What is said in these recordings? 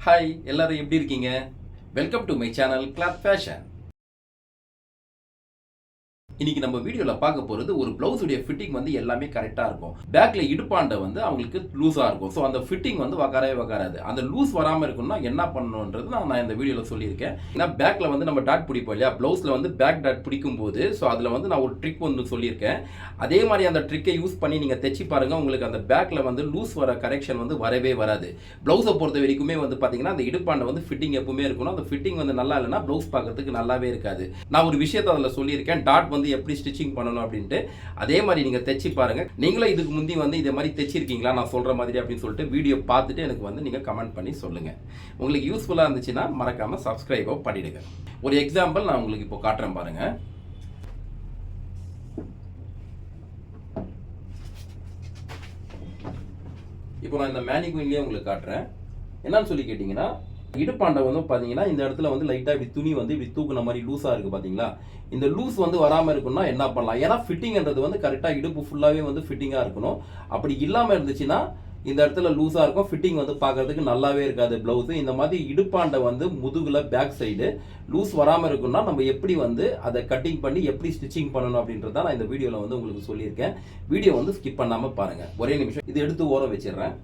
Hi எல்லாரும் எப்படி இருக்கீங்க? Welcome to my channel cloth fashion இன்னைக்கு நம்ம வீடியோவில் பார்க்க போகிறது ஒரு பிளவுஸுடைய ஃபிட்டிங் வந்து எல்லாமே கரெக்டாக இருக்கும். பேக்கில் இடுப்பாண்டை வந்து அவங்களுக்கு லூஸாக இருக்கும். ஸோ அந்த ஃபிட்டிங் வந்து வக்காரவே வக்காராது. அந்த லூஸ் வராமல் இருக்கணும்னா என்ன பண்ணணுன்றது நான் நான் இந்த வீடியோவில் சொல்லியிருக்கேன். ஏன்னா பேக்கில் வந்து நம்ம டாட் பிடிப்போம் இல்லையா? ப்ளவுஸில் வந்து பேக் டாட் பிடிக்கும் போது ஸோ அதில் வந்து நான் ஒரு ட்ரிக் ஒன்று சொல்லியிருக்கேன். அதே மாதிரி அந்த ட்ரிக்கை யூஸ் பண்ணி நீங்கள் தைச்சி பாருங்கள் உங்களுக்கு அந்த பேக்கில் வந்து லூஸ் வர கரெக்ஷன் வந்து வரவே வராது. ப்ளவுஸை பொறுத்த வரைக்குமே வந்து பார்த்தீங்கன்னா அந்த இடுப்பாண்டை வந்து ஃபிட்டிங் எப்பவுமே இருக்கணும். அந்த ஃபிட்டிங் வந்து நல்லா இல்லைன்னா ப்ளவுஸ் பார்க்கறதுக்கு நல்லாவே இருக்காது. நான் ஒரு விஷயத்தை அதில் சொல்லியிருக்கேன். டாட் வந்து எப்படி ஸ்டிச்சிங் பண்ணணும் அப்படின்ட்டு அதே மாதிரி நீங்கள் தைச்சி பாருங்க. நீங்களும் இதுக்கு முந்தி வந்து இதே மாதிரி தைச்சிருக்கீங்களா நான் சொல்கிற மாதிரி அப்படின்னு சொல்லிட்டு வீடியோ பார்த்துட்டு எனக்கு வந்து நீங்கள் கமெண்ட் பண்ணி சொல்லுங்கள் உங்களுக்கு யூஸ்ஃபுல்லாக இருந்துச்சுன்னா மறக்காமல் சப்ஸ்கிரைபோ பண்ணிடுங்க. ஒரு எக்ஸாம்பிள் நான் உங்களுக்கு இப்போ காட்டுறேன் பாருங்க. இப்போ நான் இந்த மேனிகுயின்லேயே உங்களுக்கு காட்டுறேன். என்னன்னு சொல்லி கேட்டிங்கன்னா இடுப்பாண்டை வந்து பார்த்தீங்கன்னா இந்த இடத்துல வந்து லைட்டாக இப்படி துணி வந்து இப்படி தூக்குன மாதிரி லூஸாக இருக்குது பார்த்தீங்களா இந்த லூஸ் வந்து வராமல் இருக்குன்னா என்ன பண்ணலாம்? ஏன்னா ஃபிட்டிங்ன்றது வந்து கரெக்டாக இடுப்பு ஃபுல்லாகவே வந்து ஃபிட்டிங்காக இருக்கணும். அப்படி இல்லாமல் இருந்துச்சுன்னா இந்த இடத்துல லூஸாக இருக்கும். ஃபிட்டிங் வந்து பார்க்கறதுக்கு நல்லாவே இருக்காது ப்ளவுஸு இந்த மாதிரி இடுப்பாண்டை வந்து முதுகில் பேக் சைடு லூஸ் வராமல் இருக்குன்னா நம்ம எப்படி வந்து அதை கட்டிங் பண்ணி எப்படி ஸ்டிச்சிங் பண்ணணும் அப்படின்றத நான் இந்த வீடியோவில் வந்து உங்களுக்கு சொல்லியிருக்கேன். வீடியோ வந்து ஸ்கிப் பண்ணாமல் பாருங்கள் ஒரே நிமிஷம். இது எடுத்து ஓரம் வச்சிடுறேன்.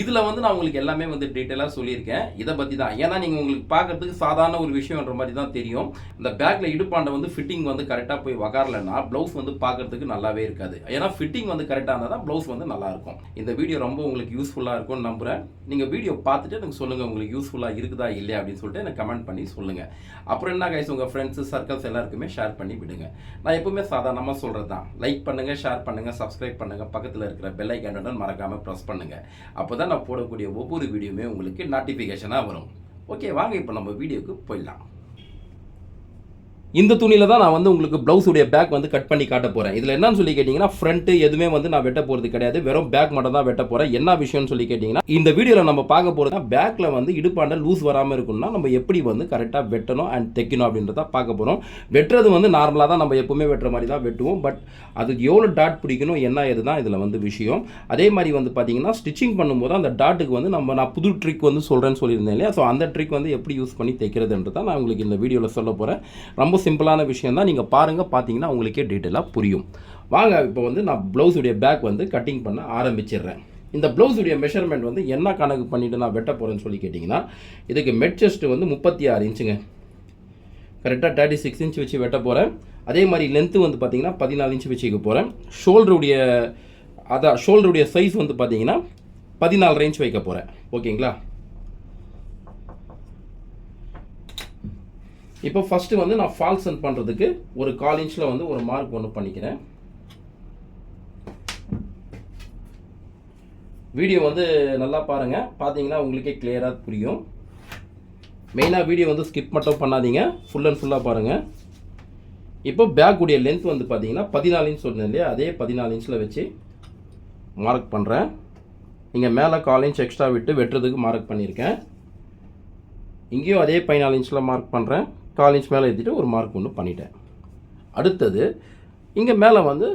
இதில் வந்து நான் உங்களுக்கு எல்லாமே வந்து டீட்டெயிலாக சொல்லியிருக்கேன். இதை பற்றி தான். ஏன்னா நீங்கள் உங்களுக்கு பார்க்கறதுக்கு சாதாரண ஒரு விஷயம்ன்ற மாதிரி தான் தெரியும். இந்த பேக்கில் இடுப்பாண்டை வந்து ஃபிட்டிங் வந்து கரெக்டாக போய் வகாரலைன்னா ப்ளவுஸ் வந்து பார்க்கறதுக்கு நல்லாவே இருக்காது. ஏன்னா ஃபிட்டிங் வந்து கரெக்டாக இருந்தால் தான் ப்ளவுஸ் வந்து நல்லாயிருக்கும் இந்த வீடியோ ரொம்ப உங்களுக்கு யூஸ்ஃபுல்லாக இருக்கும்னு நம்புகிறேன் நீங்கள் வீடியோ பார்த்துட்டு எனக்கு சொல்லுங்கள் உங்களுக்கு யூஸ்ஃபுல்லாக இருக்குதா இல்லையா அப்படின்னு சொல்லிட்டு எனக்கு கமெண்ட் பண்ணி சொல்லுங்கள் அப்புறம் என்ன கைஸ் உங்கள் ஃப்ரெண்ட்ஸு சர்க்கிள்ஸ் எல்லாருக்குமே ஷேர் பண்ணி விடுங்க. நான் எப்பவுமே சாதாரணமாக சொல்கிறது தான். லைக் பண்ணுங்கள் ஷேர் பண்ணுங்கள் சப்ஸ்கிரைப் பண்ணுங்கள் பக்கத்தில் இருக்கிற பெல் ஐக்கான மறக்காமல் ப்ரெஸ் பண்ணுங்கள் அப்போ தான் நான் போடக்கூடிய ஒவ்வொரு வீடியோவுமே உங்களுக்கு நோட்டிஃபிகேஷனாக வரும். ஓகே வாங்க இப்போ நம்ம வீடியோக்கு போயிடலாம். இந்த துணியில் தான் நான் வந்து உங்களுக்கு ப்ளவுஸுடைய பேக் வந்து கட் பண்ணி காட்ட போகிறேன் இதில் என்னன்னு சொல்லி கேட்டிங்கன்னா ஃப்ரண்ட்டு எதுவுமே வந்து நான் வெட்ட போகிறது கிடையாது. வெறும் பேக் மட்டும் தான் வெட்ட போகிறேன் என்ன விஷயம்னு சொல்லி கேட்டிங்கன்னா இந்த வீடியோவில் நம்ம பார்க்க போகிறது பேக்கில் வந்து இடுப்பாண்ட லூஸ் வராமல் இருக்கும்னா நம்ம எப்படி வந்து கரெக்டாக வெட்டணும் அண்ட் தைக்கணும் அப்படின்றத பார்க்க போகிறோம் வெட்டுறது வந்து நார்மலாக தான் நம்ம எப்பவுமே வெட்டுற மாதிரி தான் வெட்டுவோம். பட் அதுக்கு எவ்வளோ டாட் பிடிக்கணும் என்ன ஏது தான் இதில் வந்து விஷயம். அதே மாதிரி வந்து பார்த்தீங்கன்னா ஸ்டிச்சிங் பண்ணும்போது அந்த டாட்டுக்கு வந்து நம்ம நான் புது ட்ரிக் வந்து சொல்கிறேன்னு சொல்லியிருந்தேன் இல்லையா? ஸோ அந்த ட்ரிக் வந்து எப்படி யூஸ் பண்ணி தைக்கிறதுன்றதான் நான் உங்களுக்கு இந்த வீடியோவில் சொல்ல போகிறேன் ரொம்ப சிம்பிளான விஷயம் தான் நீங்கள் பாருங்கள் பார்த்தீங்கன்னா உங்களுக்கே டீட்டெயிலாக புரியும். வாங்க இப்போ வந்து நான் ப்ளவுஸுடைய பேக் வந்து கட்டிங் பண்ண ஆரம்பிச்சிடுறேன். இந்த ப்ளவுஸுடைய மெஷர்மெண்ட் வந்து என்ன கணக்கு பண்ணிவிட்டு நான் வெட்ட போகிறேன்னு சொல்லி கேட்டிங்கன்னா இதுக்கு மெட் செஸ்ட் வந்து முப்பத்தி ஆறு இன்ச்சுங்க. கரெக்டாக தேர்ட்டி சிக்ஸ் இன்ச் வச்சு வெட்ட போகிறேன் அதே மாதிரி லென்த்து வந்து பார்த்தீங்கன்னா பதினாலு இன்ச் வச்சுக்க போகிறேன் ஷோல்டருடைய அதான் ஷோல்டருடைய சைஸ் வந்து பார்த்தீங்கன்னா பதினாலு ரேஞ்ச் வைக்க போகிறேன் ஓகேங்களா இப்போ ஃபஸ்ட்டு வந்து நான் ஃபால்சன் பண்ணுறதுக்கு ஒரு கால் இன்ச்சில் வந்து ஒரு மார்க் ஒன்று பண்ணிக்கிறேன். வீடியோ வந்து நல்லா பாருங்கள் பார்த்தீங்கன்னா உங்களுக்கே கிளியராக புரியும். மெயினாக வீடியோ வந்து ஸ்கிப் மட்டும் பண்ணாதீங்க. ஃபுல் அண்ட் ஃபுல்லாக பாருங்கள் இப்போ பேக்குடைய லென்த் வந்து பார்த்தீங்கன்னா பதினாலு இன்ச் சொன்னேன் இல்லையா? அதே பதினாலு இன்ச்சில் வச்சு மார்க் பண்ணுறேன் நீங்கள் மேலே கால் இன்ச் எக்ஸ்ட்ரா விட்டு வெட்டுறதுக்கு மார்க் பண்ணியிருக்கேன். இங்கேயும் அதே பதினாலு இன்ச்சில் மார்க் பண்ணுறேன் கால் இன்ச் மேலே ஏற்றிட்டு ஒரு மார்க் ஒன்று பண்ணிட்டேன். அடுத்தது இங்கே மேலே வந்து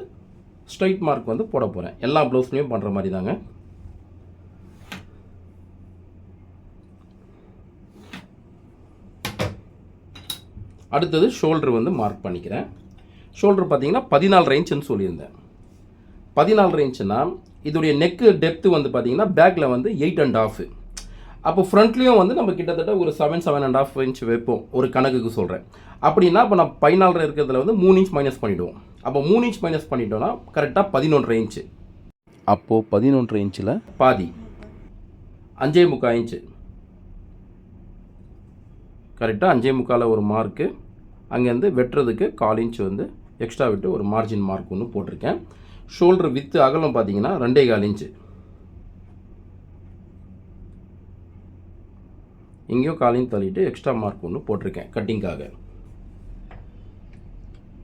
ஸ்ட்ரைட் மார்க் வந்து போட போகிறேன் எல்லா ப்ளவுஸ்லேயும் பண்ணுற மாதிரி தாங்க அடுத்தது ஷோல்டர் வந்து மார்க் பண்ணிக்கிறேன். ஷோல்டர் பார்த்தீங்கன்னா பதினாலு ரேஞ்சுன்னு சொல்லியிருந்தேன். பதினாலு ரேஞ்சுன்னா இதோடைய நெக்கு டெப்த்து வந்து பார்த்தீங்கன்னா பேக்கில் வந்து எயிட் அண்ட் ஆஃபு அப்போ ஃப்ரண்ட்லேயும் வந்து நம்ம கிட்டத்தட்ட ஒரு seven seven and half inch வைப்போம். ஒரு கணக்குக்கு சொல்கிறேன் அப்படின்னா இப்போ நான் பதினாலு இருக்கிறதுல வந்து மூணு இன்ச் மைனஸ் பண்ணிவிடுவோம் அப்போ மூணு இன்ச் மைனஸ் பண்ணிட்டோம்னா கரெக்டாக பதினொன்றரை இன்ச்சு அப்போது பதினொன்று இன்ச்சில் பாதி. அஞ்சே முக்கால் இன்ச்சு கரெக்டாக அஞ்சே முக்கால் ஒரு மார்க்கு அங்கேருந்து வெட்டுறதுக்கு கால் இன்ச் வந்து எக்ஸ்ட்ரா விட்டு ஒரு மார்ஜின் மார்க் ஒன்று போட்டிருக்கேன். ஷோல்டர் வித்து அகலம் பார்த்தீங்கன்னா ரெண்டே கால் இன்ச்சு இங்கேயும் காலையும் தள்ளிட்டு எக்ஸ்ட்ரா மார்க் ஒன்று போட்டிருக்கேன் கட்டிங்காக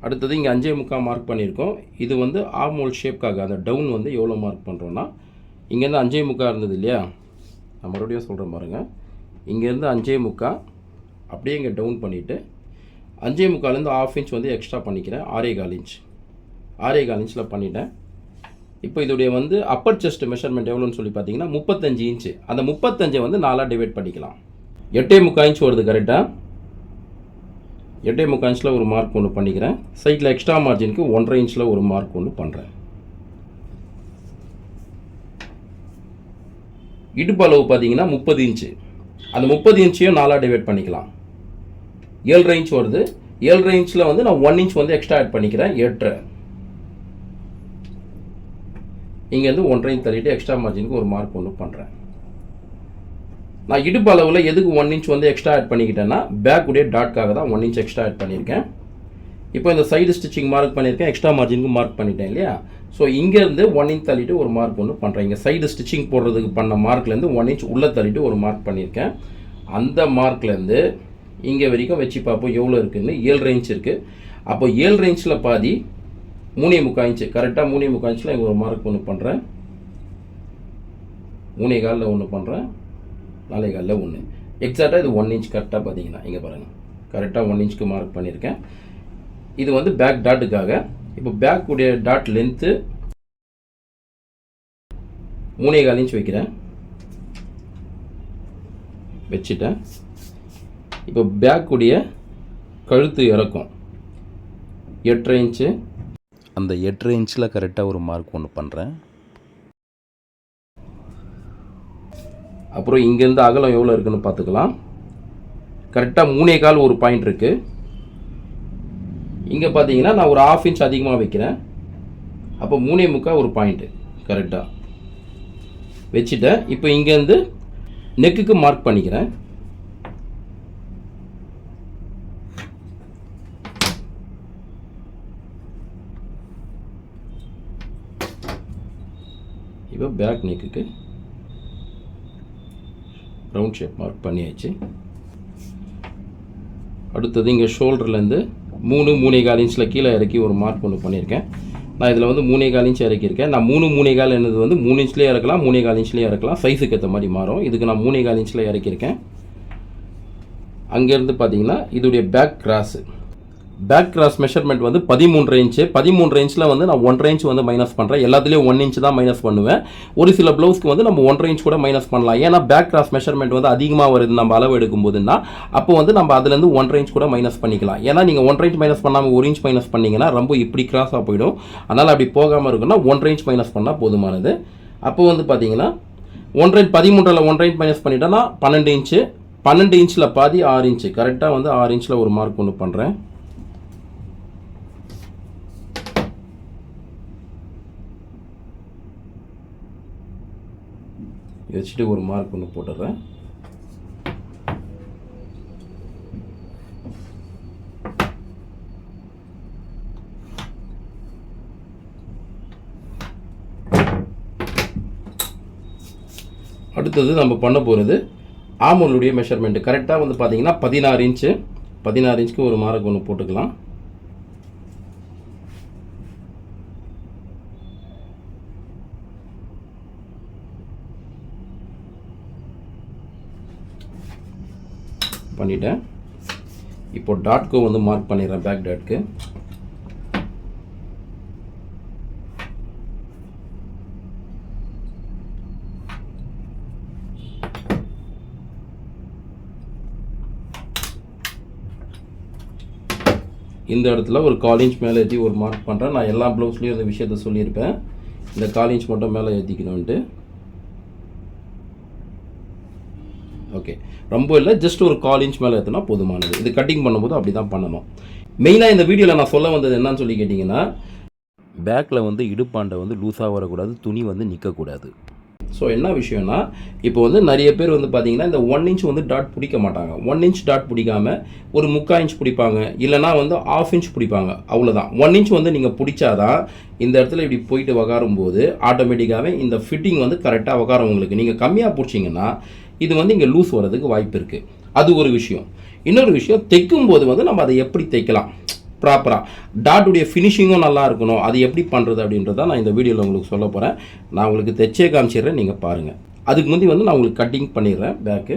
அடுத்தது இங்கே அஞ்சே முக்கால் மார்க் பண்ணியிருக்கோம். இது வந்து ஆர்மோல் ஷேப்காக அந்த டவுன் வந்து எவ்வளோ மார்க் பண்ணுறோன்னா இங்கேருந்து அஞ்சே முக்கால் இருந்தது இல்லையா? நான் மறுபடியும் சொல்கிறேன் பாருங்கள் இங்கேருந்து அஞ்சே முக்கால் அப்படியே இங்கே டவுன் பண்ணிவிட்டு அஞ்சே முக்கால்லேருந்து ஆஃப் இன்ச் வந்து எக்ஸ்ட்ரா பண்ணிக்கிறேன் ஆறே கால் இன்ச் ஆறே கால் இன்ச்சில் பண்ணிட்டேன். இப்போ இதோடைய வந்து அப்பர் செஸ்ட் மெஷர்மெண்ட் எவ்வளோன்னு சொல்லி பார்த்தீங்கன்னா முப்பத்தஞ்சு இன்ச்சு அந்த முப்பத்தஞ்சை வந்து நாலாக டிவைட் பண்ணிக்கலாம். எட்டே முக்கால் இன்ச் வருது கரெக்டாக எட்டே முக்கால் இன்ச்சில் ஒரு மார்க் ஒன்று பண்ணிக்கிறேன். சைட்டில் எக்ஸ்ட்ரா மார்ஜினுக்கு ஒன்றரை இன்ச்சில் ஒரு மார்க் ஒன்று பண்ணுறேன் இடுப்பு அளவு பார்த்தீங்கன்னா முப்பது இன்ச்சு. அந்த முப்பது இன்ச்சையும் நாலாக டிவைட் பண்ணிக்கலாம். ஏழரை இன்ச் வருது. ஏழரை இன்ச்சில் வந்து நான் ஒன் இன்ச் வந்து எக்ஸ்ட்ரா ஆட் பண்ணிக்கிறேன் எட்டரை இங்கேருந்து ஒன்றரையும் தள்ளிட்டு எக்ஸ்ட்ரா மார்ஜினுக்கு ஒரு மார்க் ஒன்று பண்ணுறேன் நான் இடுப்பு அளவில் எதுக்கு ஒன் இன்ச் வந்து எக்ஸ்ட்ரா ஆட் பண்ணிக்கிட்டேன்னா பேக் டாட்காக தான் ஒன் இன்ச் எக்ஸ்ட்ரா ஆட் பண்ணியிருக்கேன். இப்போ இந்த சைடு ஸ்டிச்சிங் மார்க் பண்ணியிருக்கேன் எக்ஸ்ட்ரா மார்ஜினுக்கு மார்க் பண்ணிட்டேன் இல்லையா? ஸோ இங்கேருந்து ஒன் இன்ச் தள்ளிட்டு ஒரு மார்க் ஒன்று பண்ணுறேன் இங்கே சைடு ஸ்டிச்சிங் போடுறதுக்கு பண்ண மார்க்லேருந்து ஒன் இன்ச் உள்ளே தள்ளிட்டு ஒரு மார்க் பண்ணியிருக்கேன். அந்த மார்க்லேருந்து இங்கே வரைக்கும் வச்சு பார்ப்போம் எவ்வளோ இருக்குதுன்னு ஏழு இன்ச் இருக்குது அப்போ ஏழு இன்ச்சில் பாதி மூணே முக்கால் இன்ச்சு கரெக்டாக மூணே முக்கால் இன்ச்சில் இங்கே ஒரு மார்க் ஒன்று பண்ணுறேன் மூணே காலில் ஒன்று பண்ணுறேன் நாலே காலில் ஒன்று எக்ஸாக்டாக இது ஒன் இன்ச் கரெக்டாக பார்த்தீங்கன்னா இங்கே பாருங்கள் கரெக்டாக ஒன் இன்ச்சுக்கு மார்க் பண்ணியிருக்கேன் இது வந்து பேக் டாட்டுக்காக இப்போ பேக் உடைய டாட் லென்த்து மூணே கால் இன்ச் வைக்கிறேன். வச்சுட்டேன். இப்போ பேக்குடைய கழுத்து இறக்கும். எட்டரை இன்ச்சு அந்த எட்டரை இன்ச்சில் கரெக்டாக ஒரு மார்க் ஒன்று பண்ணுறேன் அப்புறம் இங்கேருந்து அகலம் எவ்வளோ இருக்குன்னு பார்த்துக்கலாம். கரெக்டாக மூணே கால் ஒரு பாயிண்ட் இருக்குது இங்கே பார்த்தீங்கன்னா நான் ஒரு ஆஃப் இன்ச் அதிகமாக வைக்கிறேன். அப்போ மூணே முக்கால் ஒரு பாயிண்ட்டு கரெக்டாக வச்சுட்டேன். இப்போ இங்கேருந்து நெக்குக்கு மார்க் பண்ணிக்கிறேன். இப்போ பேக் நெக்குக்கு ரவுண்ட் ஷேப் மார்க் பண்ணியாச்சு. அடுத்தது இங்கே ஷோல்டர்லேருந்து மூணு மூணே கால் இன்ச்சில் கீழே இறக்கி ஒரு மார்க் ஒன்று பண்ணியிருக்கேன். நான் இதில் வந்து மூணே கால் இன்ச் இறக்கியிருக்கேன். நான் மூணு மூணே கால் என்னது வந்து மூணு இன்ச்லேயே இறக்கலாம் மூணே கால் இன்ச்லேயே இறக்கலாம். சைஸுக்கு ஏற்ற மாதிரி மாறும். இதுக்கு நான் மூணே கால் இன்ச்சில் இறக்கியிருக்கேன். அங்கேருந்து பார்த்தீங்கன்னா இதோடைய back cross back cross measurement வந்து பதிமூன்று இன்ச்சு பதிமூன்று இன்ச்சில் வந்து நான் ஒன்றரை இன்ச் வந்து மைனஸ் பண்ணுறேன் எல்லாத்துலேயும் ஒன் இன்ச் தான் மைனஸ் பண்ணுவேன். ஒரு சில ப்ளவுஸ்க்கு வந்து நம்ம ஒன்றரை இன்ச் கூட மைனஸ் பண்ணலாம். ஏன்னா பேக் கிராஸ் மெஷர்மெண்ட் வந்து அதிகமாக வருது. நம்ம அளவு எடுக்கும் போதுன்னா அப்போ வந்து நம்ம அதுலேருந்து ஒன்றரை இன்ச் கூட மைனஸ் பண்ணிக்கலாம். ஏன்னா நீங்கள் ஒன்றரை இன்ச் மைனஸ் பண்ணாமல் ஒரு இன்ச் மைனஸ் பண்ணிங்கன்னா ரொம்ப இப்படி கிராஸாக போயிடும். அதனால் அப்படி போகாமல் இருக்குன்னா ஒன்றரை இன்ச் மைனஸ் பண்ணால் போதுமானது. அப்போ வந்து பார்த்தீங்கன்னா ஒன்றரை பதிமூன்றில் ஒன்றரை இன்ச் மைனஸ் பண்ணிட்டேன்னா பன்னெண்டு இன்ச்சு பன்னெண்டு இன்ச்சில் பாதி ஆறு இன்ச்சு கரெக்டாக வந்து ஆறு இன்ச்சில் ஒரு மார்க் ஒன்று பண்ணுறேன் வச்சுட்டு ஒரு மார்க் ஒன்று போட்டுடுறேன். அடுத்தது நம்ம பண்ண போகிறது ஆமூலுடைய மெஷர்மெண்ட்டு கரெக்டாக வந்து பார்த்தீங்கன்னா பதினாறு இன்ச்சு பதினாறு இன்ச்சுக்கு ஒரு மார்க் ஒன்று போட்டுக்கலாம். பண்ணிட்டேன். இப்போ டாட்கோ வந்து மார்க் பண்ணிடுறேன் பேக் டாட்க்கு இந்த இடத்துல ஒரு கால் இன்ச் மேலே ஏற்றி ஒரு மார்க் பண்ணுறேன் நான் எல்லா ப்ளவுஸ்லேயும் இந்த விஷயத்த சொல்லியிருப்பேன். இந்த கால் இன்ச் மட்டும் மேலே ஏற்றிக்கணுன்ட்டு ஓகே ரொம்ப இல்லை ஜஸ்ட் ஒரு கால் இன்ச் மேலே ஏற்றினா போதுமானது. இது கட்டிங் பண்ணும்போது அப்படி தான் பண்ணணும் மெயினாக இந்த வீடியோவில் நான் சொல்ல வந்தது என்னன்னு சொல்லி கேட்டிங்கன்னா பேக்கில் வந்து இடுப்பாண்டை வந்து லூஸாக வரக்கூடாது துணி வந்து நிற்கக்கூடாது ஸோ என்ன விஷயம்னா இப்போ வந்து நிறைய பேர் வந்து பார்த்தீங்கன்னா இந்த ஒன் இன்ச் வந்து டாட் பிடிக்க மாட்டாங்க. ஒன் இன்ச் டாட் பிடிக்காம ஒரு முக்கால் இன்ச் பிடிப்பாங்க. இல்லைனா வந்து ஆஃப் இன்ச் பிடிப்பாங்க. அவ்வளோதான் ஒன் இன்ச் வந்து நீங்கள் பிடிச்சாதான் இந்த இடத்துல இப்படி போயிட்டு உக்காரும் போது ஆட்டோமேட்டிக்காகவே இந்த ஃபிட்டிங் வந்து கரெக்டாக உக்காரும் உங்களுக்கு. நீங்கள் கம்மியாக பிடிச்சிங்கன்னா இது வந்து இங்கே லூஸ் வர்றதுக்கு வாய்ப்பு இருக்குது அது ஒரு விஷயம். இன்னொரு விஷயம் தைக்கும் போது வந்து நம்ம அதை எப்படி தைக்கலாம் ப்ராப்பராக டாட்டுடைய ஃபினிஷிங்கும் நல்லா இருக்கணும். அது எப்படி பண்ணுறது அப்படின்றத நான் இந்த வீடியோவில் உங்களுக்கு சொல்ல போகிறேன் நான் உங்களுக்கு தைச்சே காமிச்சிடுறேன். நீங்கள் பாருங்கள் அதுக்கு முந்தி வந்து நான் உங்களுக்கு கட்டிங் பண்ணிடுறேன். பேக்கு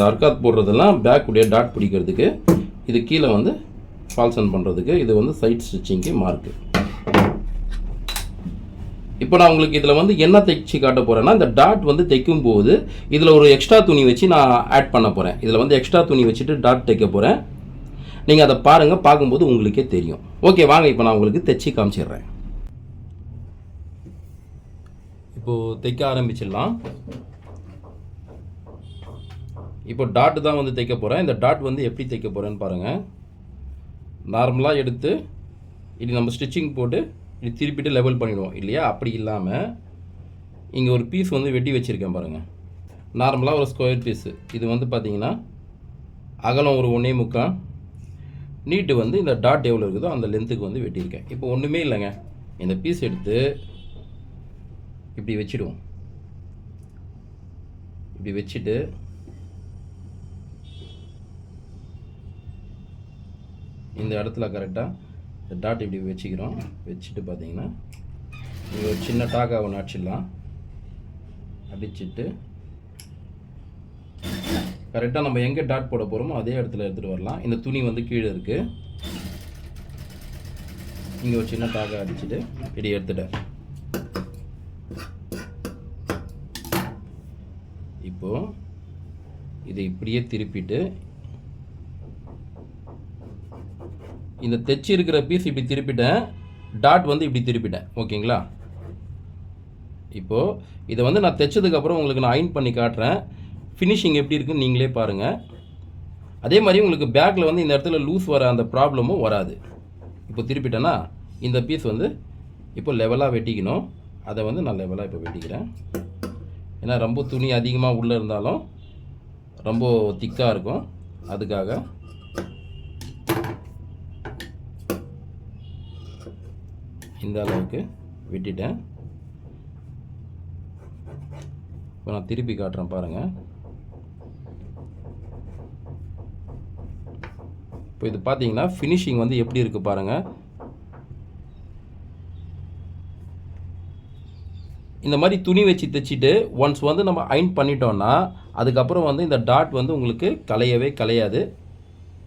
இந்த அர்க்காத் போடுறதெல்லாம் பேக் டாட் பிடிக்கிறதுக்கு இது கீழே வந்து ஃபால்சன் பண்ணுறதுக்கு இது வந்து சைட் ஸ்டிச்சிங்க்கு மார்க்கு இப்போ நான் உங்களுக்கு இதில் வந்து என்ன தைச்சி காட்ட போகிறேன்னா இந்த டாட் வந்து தைக்கும் போது இதில் ஒரு எக்ஸ்ட்ரா துணி வச்சு நான் ஆட் பண்ண போகிறேன் இதில் வந்து எக்ஸ்ட்ரா துணி வச்சுட்டு டாட் தைக்க போகிறேன் நீங்கள் அதை பாருங்கள் பார்க்கும்போது உங்களுக்கே தெரியும். ஓகே வாங்க இப்போ நான் உங்களுக்கு தைச்சி காமிச்சிடுறேன். இப்போது தைக்க ஆரம்பிச்சிடலாம். இப்போ டாட் தான் வந்து தைக்க போகிறேன் இந்த டாட் வந்து எப்படி தைக்க போகிறேன்னு பாருங்கள் நார்மலாக எடுத்து இது நம்ம ஸ்டிச்சிங் போட்டு இது திருப்பிட்டு லெவல் பண்ணிடுவோம். இல்லையா? அப்படி இல்லாமல் இங்கே ஒரு பீஸ் வந்து வெட்டி வச்சுருக்கேன் பாருங்கள் நார்மலாக ஒரு ஸ்கொயர் பீஸு இது வந்து பார்த்திங்கன்னா அகலம் ஒரு ஒன்றே முக்கால். நீட்டு வந்து இந்த டாட் எவ்வளோ இருக்குதோ அந்த லென்த்துக்கு வந்து வெட்டியிருக்கேன். இப்போ ஒன்றுமே இல்லைங்க. இந்த பீஸ் எடுத்து இப்படி வச்சிடுவோம். இப்படி வச்சுட்டு இந்த இடத்துல கரெக்டாக இந்த டாட் இப்படி வச்சுக்கிறோம். வச்சுட்டு பார்த்தீங்கன்னா இங்கே ஒரு சின்ன டாக்கா ஒன்று அடிச்சிடலாம். அடிச்சிட்டு கரெக்டாக நம்ம எங்கே டாட் போட போகிறோமோ அதே இடத்துல எடுத்துகிட்டு வரலாம். இந்த துணி வந்து கீழே இருக்குது இங்கே ஒரு சின்ன டாக்கா அடிச்சுட்டு இப்படி எடுத்துட்டேன் இப்போது இதை இப்படியே திருப்பிட்டு இந்த தைச்சி இருக்கிற பீஸ் இப்படி திருப்பிட்டேன். டாட் வந்து இப்படி திருப்பிட்டேன். ஓகேங்களா? இப்போது இதை வந்து நான் தைச்சதுக்கப்புறம் உங்களுக்கு நான் அயன் பண்ணி காட்டுறேன். ஃபினிஷிங் எப்படி இருக்குன்னு நீங்களே பாருங்கள் அதே மாதிரி உங்களுக்கு பேக்கில் வந்து இந்த இடத்துல லூஸ் வர அந்த ப்ராப்ளமும் வராது. இப்போ திருப்பிட்டேன்னா இந்த பீஸ் வந்து இப்போ லெவலாக வெட்டிக்கணும். அதை வந்து நான் லெவலாக இப்போ வெட்டிக்கிறேன். ஏன்னா ரொம்ப துணி அதிகமாக உள்ளே இருந்தாலும் ரொம்ப திக்காக இருக்கும். அதுக்காக இந்த அளவுக்கு வெட்டிட்டேன். இப்போ நான் திருப்பி காட்டுறேன் பாருங்கள் இப்போ இது பார்த்தீங்கன்னா ஃபினிஷிங் வந்து எப்படி இருக்குது பாருங்கள் இந்த மாதிரி துணி வச்சு தைச்சிட்டு ஒன்ஸ் வந்து நம்ம அயன் பண்ணிட்டோம்னா அதுக்கப்புறம் வந்து இந்த டாட் வந்து உங்களுக்கு கலையவே கலையாது.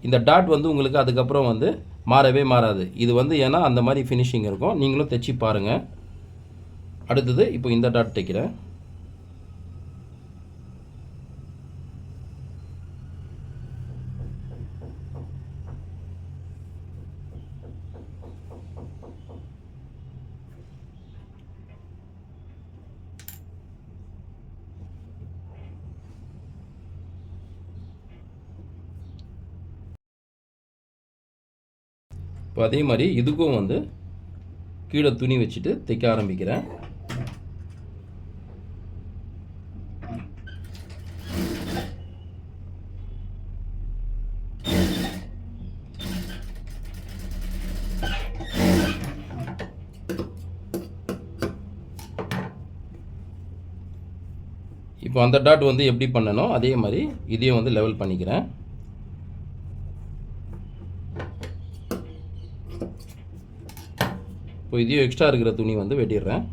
இந்த டாட் வந்து உங்களுக்கு அதுக்கப்புறம் வந்து மாறவே மாறாது. இது வந்து ஏன்னா அந்த மாதிரி ஃபினிஷிங் இருக்கும். நீங்களும் தைச்சி பாருங்கள் அடுத்தது இப்போ இந்த டாட் தைக்கிறேன். இப்போ அதே மாதிரி இதுக்கும் வந்து கீழே துணி வச்சுட்டு தைக்க ஆரம்பிக்கிறேன். இப்போ அந்த டாட் வந்து எப்படி பண்ணணும் அதே மாதிரி இதையும் வந்து லெவல் பண்ணிக்கிறேன். இப்போ இதையும் எக்ஸ்ட்ரா இருக்கிற துணி வந்து வெட்டிடுறேன்.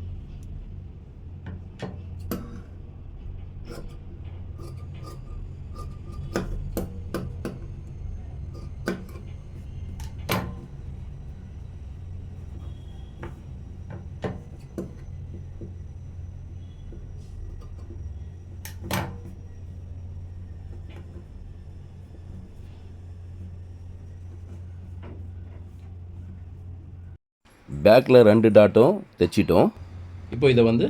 பேக்கில் ரெண்டு டாட்டும் தைச்சிட்டோம். இப்போ இதை வந்து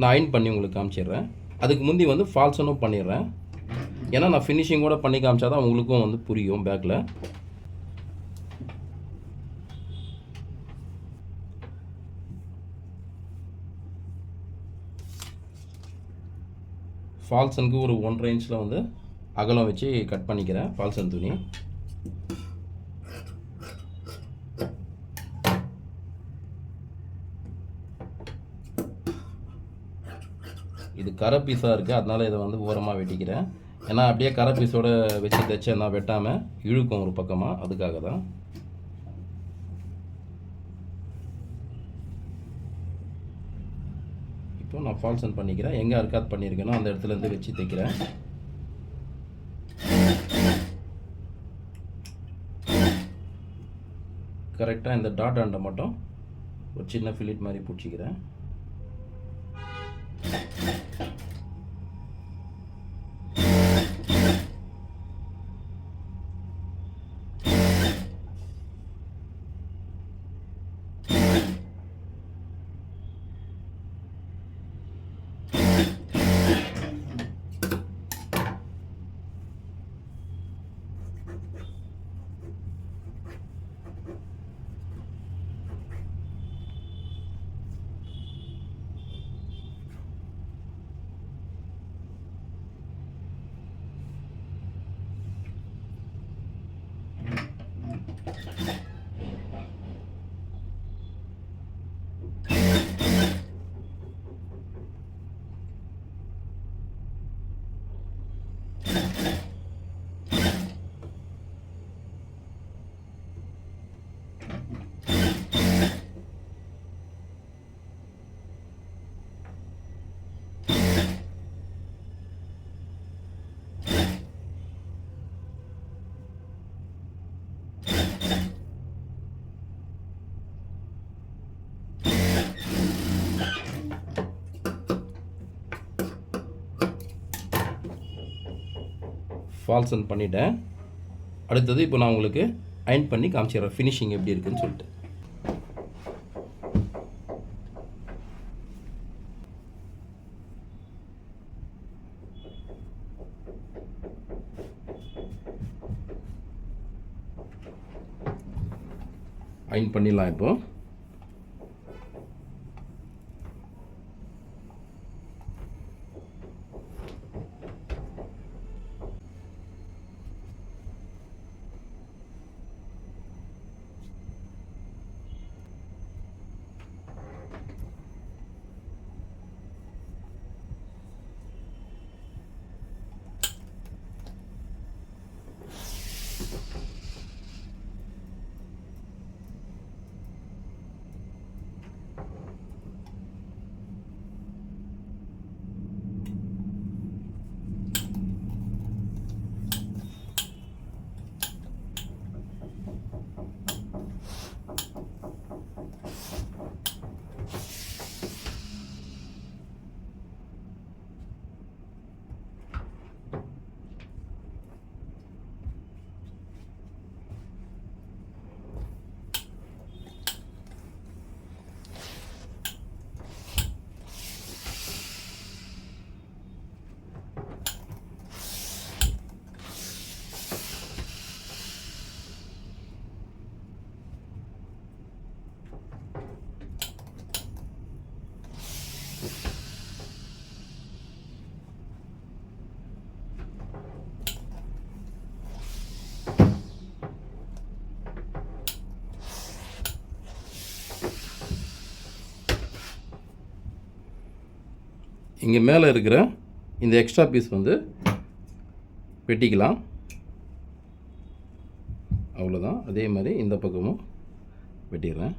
நான் அயன் பண்ணி உங்களுக்கு காமிச்சிடுறேன். அதுக்கு முந்தி வந்து ஃபால்சனும் பண்ணிடுறேன். ஏன்னா நான் ஃபினிஷிங் கூட பண்ணி காமிச்சா தான் உங்களுக்கும் வந்து புரியும் பேக்கில் ஃபால்சனுக்கு ஒரு ஒன்றரை இன்ச்சில் வந்து அகலம் வச்சு கட் பண்ணிக்கிறேன் ஃபால்சன் துணி. இது கரை பீஸாக இருக்குது அதனால் இதை வந்து ஓரமாக வெட்டிக்கிறேன். ஏன்னா அப்படியே கரை பீஸோட வச்சு தைச்சேன்னா வெட்டாமல் இழுக்கும் ஒரு பக்கமாக அதுக்காக தான். இப்போ நான் ஃபால்சன் பண்ணிக்கிறேன். எங்கே அர்க்காத் பண்ணியிருக்கேனோ அந்த இடத்துலேருந்து வச்சு தைக்கிறேன். கரெக்டாக இந்த டாட் ஆண்டை மட்டும் ஒரு சின்ன ஃபிலிட் மாதிரி பிடிச்சிக்கிறேன். ஃபால்சன் பண்ணிவிட்டேன் அடுத்தது இப்போ நான் உங்களுக்கு அயன் பண்ணி காமிச்சிடுறேன். ஃபினிஷிங் எப்படி இருக்குன்னு சொல்லிட்டு. அயன் பண்ணிடலாம் இப்போது இங்கே மேலே இருக்கிற இந்த எக்ஸ்ட்ரா பீஸ் வந்து வெட்டிக்கலாம். அவ்வளோதான் அதே மாதிரி இந்த பக்கமும் வெட்டிடுறேன்.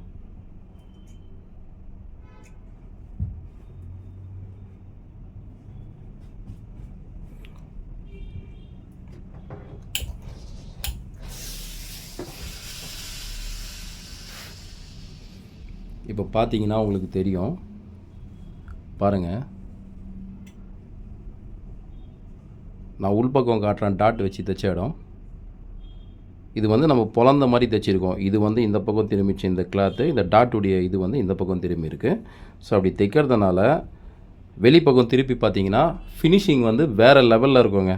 இப்போ பார்த்தீங்கன்னா உங்களுக்கு தெரியும். பாருங்கள் நான் உள்பக்கம் காட்டுறேன் டாட் வச்சு தைச்ச இடம். இது வந்து நம்ம பிறந்த மாதிரி தைச்சிருக்கோம். இது வந்து இந்த பக்கம் திரும்பிச்சு இந்த கிளாத்து இந்த டாட்டுடைய இது வந்து இந்த பக்கம் திரும்பி இருக்குது ஸோ அப்படி தைக்கிறதுனால வெளிப்பக்கம் திருப்பி பார்த்தீங்கன்னா ஃபினிஷிங் வந்து வேறு லெவலில் இருக்குங்க.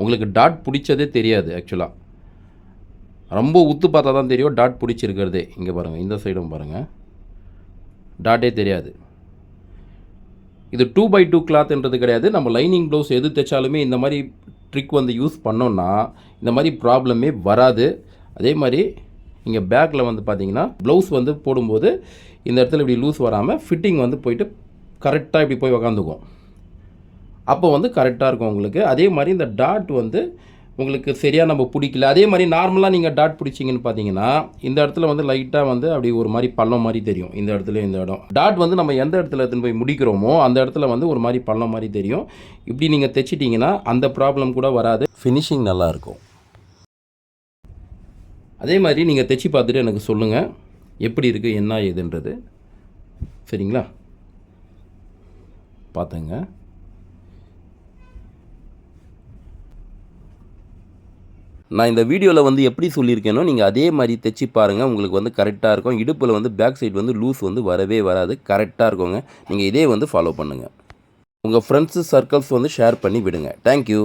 உங்களுக்கு டாட் பிடிச்சதே தெரியாது ஆக்சுவலாக ரொம்ப உத்து பார்த்தா தான் தெரியும் டாட் பிடிச்சிருக்கிறதே. இங்கே பாருங்கள் இந்த சைடும் பாருங்கள் டாட்டே தெரியாது. இது டூ பை டூ கிளாத்ன்றது கிடையாது. நம்ம லைனிங் ப்ளவுஸ் எது தைச்சாலுமே இந்த மாதிரி ட்ரிக் வந்து யூஸ் பண்ணோன்னா இந்த மாதிரி ப்ராப்ளமே வராது. அதே மாதிரி இங்கே பேக்கில் வந்து பார்த்தீங்கன்னா ப்ளவுஸ் வந்து போடும்போது இந்த இடத்துல இப்படி லூஸ் வராமல் ஃபிட்டிங் வந்து போயிட்டு கரெக்டாக இப்படி போய் உக்காந்துக்கும். அப்போ வந்து கரெக்டாக இருக்கும் உங்களுக்கு. அதே மாதிரி இந்த டாட் வந்து உங்களுக்கு சரியாக நம்ம பிடிக்கல. அதே மாதிரி நார்மலாக நீங்கள் டாட் பிடிச்சிங்கன்னு பார்த்தீங்கன்னா இந்த இடத்துல வந்து லைட்டாக வந்து அப்படி ஒரு மாதிரி பள்ளம் மாதிரி தெரியும். இந்த இடத்துல இந்த இடம். டாட் வந்து நம்ம எந்த இடத்துல எடுத்துன்னு போய் முடிக்கிறோமோ அந்த இடத்துல வந்து ஒரு மாதிரி பள்ளம் மாதிரி தெரியும். இப்படி நீங்கள் தைச்சிட்டிங்கன்னா அந்த ப்ராப்ளம் கூட வராது. ஃபினிஷிங் நல்லாயிருக்கும். அதே மாதிரி நீங்கள் தைச்சி பார்த்துட்டு எனக்கு சொல்லுங்கள் எப்படி இருக்குது என்ன ஏதுன்றது. சரிங்களா? பார்த்துங்க. நான் இந்த வீடியோவில் வந்து எப்படி சொல்லியிருக்கேனோ நீங்கள் அதே மாதிரி தைச்சி பாருங்கள் உங்களுக்கு வந்து கரெக்டாக இருக்கும். இடுப்பில் வந்து பேக் சைடு வந்து லூஸ் வந்து வரவே வராது. கரெக்டாக இருக்குங்க. நீங்கள் இதே வந்து ஃபாலோ பண்ணுங்கள் உங்கள் ஃப்ரெண்ட்ஸு சர்க்கிள்ஸ் வந்து ஷேர் பண்ணி விடுங்க. தேங்க்யூ